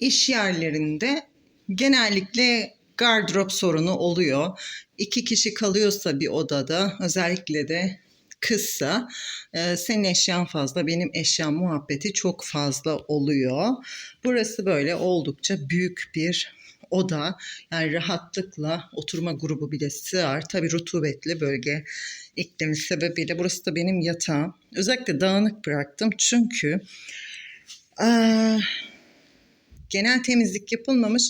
iş yerlerinde genellikle gardırop sorunu oluyor. İki kişi kalıyorsa bir odada özellikle de kızsa e, senin eşyan fazla benim eşyam muhabbeti çok fazla oluyor. Burası böyle oldukça büyük bir oda. Yani rahatlıkla oturma grubu bile sığar. Tabii rutubetli bölge iklimi sebebiyle burası da benim yatağım. Özellikle dağınık bıraktım çünkü eee, genel temizlik yapılmamış.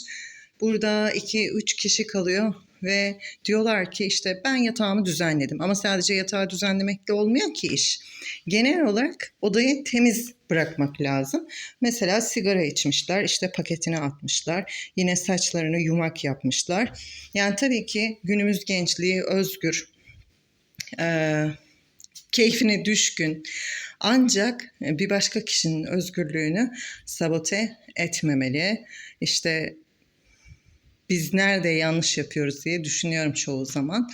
Burada 2-3 kişi kalıyor ve diyorlar ki işte ben yatağımı düzenledim ama sadece yatağı düzenlemekle olmuyor ki iş. Genel olarak odayı temiz bırakmak lazım. Mesela sigara içmişler, işte paketine atmışlar. Yine saçlarını yumak yapmışlar. Yani tabii ki günümüz gençliği özgür, eee, keyfine düşkün. Ancak bir başka kişinin özgürlüğünü sabote etmemeli. İşte biz nerede yanlış yapıyoruz diye düşünüyorum çoğu zaman.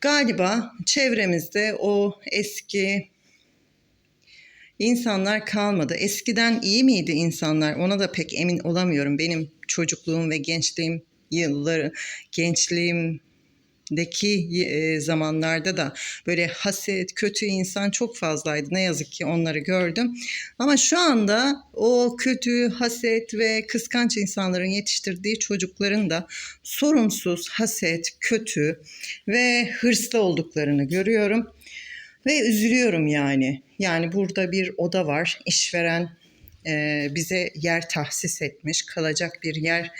Galiba çevremizde o eski insanlar kalmadı. Eskiden iyi miydi insanlar? Ona da pek emin olamıyorum. Benim çocukluğum ve gençliğim yılları, gençliğimdeki e, zamanlarda da böyle haset, kötü insan çok fazlaydı. Ne yazık ki onları gördüm. Ama şu anda o kötü, haset ve kıskanç insanların yetiştirdiği çocukların da sorumsuz, haset, kötü ve hırslı olduklarını görüyorum. Ve üzülüyorum yani. Yani burada bir oda var. İşveren e, bize yer tahsis etmiş, kalacak bir yer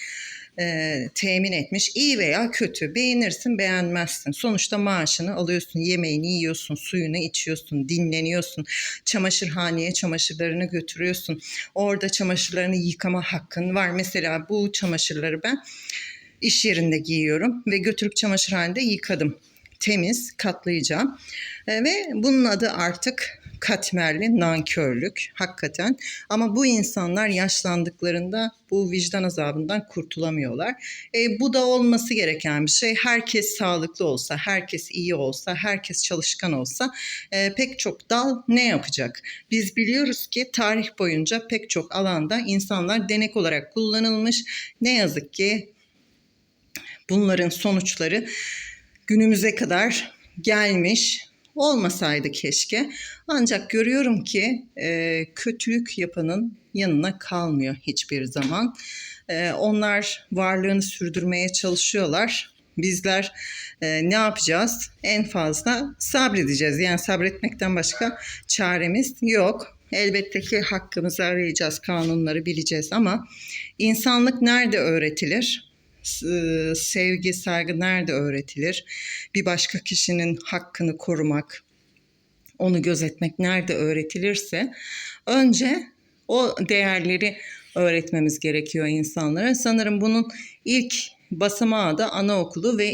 e, temin etmiş. İyi veya kötü. Beğenirsin, beğenmezsin. Sonuçta maaşını alıyorsun, yemeğini yiyorsun, suyunu içiyorsun, dinleniyorsun. Çamaşırhaneye çamaşırlarını götürüyorsun. Orada çamaşırlarını yıkama hakkın var. Mesela bu çamaşırları ben iş yerinde giyiyorum ve götürüp çamaşırhanede yıkadım. Temiz, katlayacağım. E, ve bunun adı artık katmerli nankörlük hakikaten. Ama bu insanlar yaşlandıklarında bu vicdan azabından kurtulamıyorlar. E, bu da olması gereken bir şey. Herkes sağlıklı olsa, herkes iyi olsa, herkes çalışkan olsa e, pek çok dal ne yapacak? Biz biliyoruz ki tarih boyunca pek çok alanda insanlar denek olarak kullanılmış. Ne yazık ki bunların sonuçları günümüze kadar gelmiş olmasaydı keşke. Ancak görüyorum ki e, kötülük yapanın yanına kalmıyor hiçbir zaman. E, onlar varlığını sürdürmeye çalışıyorlar. Bizler e, ne yapacağız? En fazla sabredeceğiz. Yani sabretmekten başka çaremiz yok. Elbette ki hakkımızı arayacağız, kanunları bileceğiz ama insanlık nerede öğretilir? Sevgi, saygı nerede öğretilir? Bir başka kişinin hakkını korumak, onu gözetmek nerede öğretilirse önce o değerleri öğretmemiz gerekiyor insanlara. Sanırım bunun ilk basamağı da anaokulu ve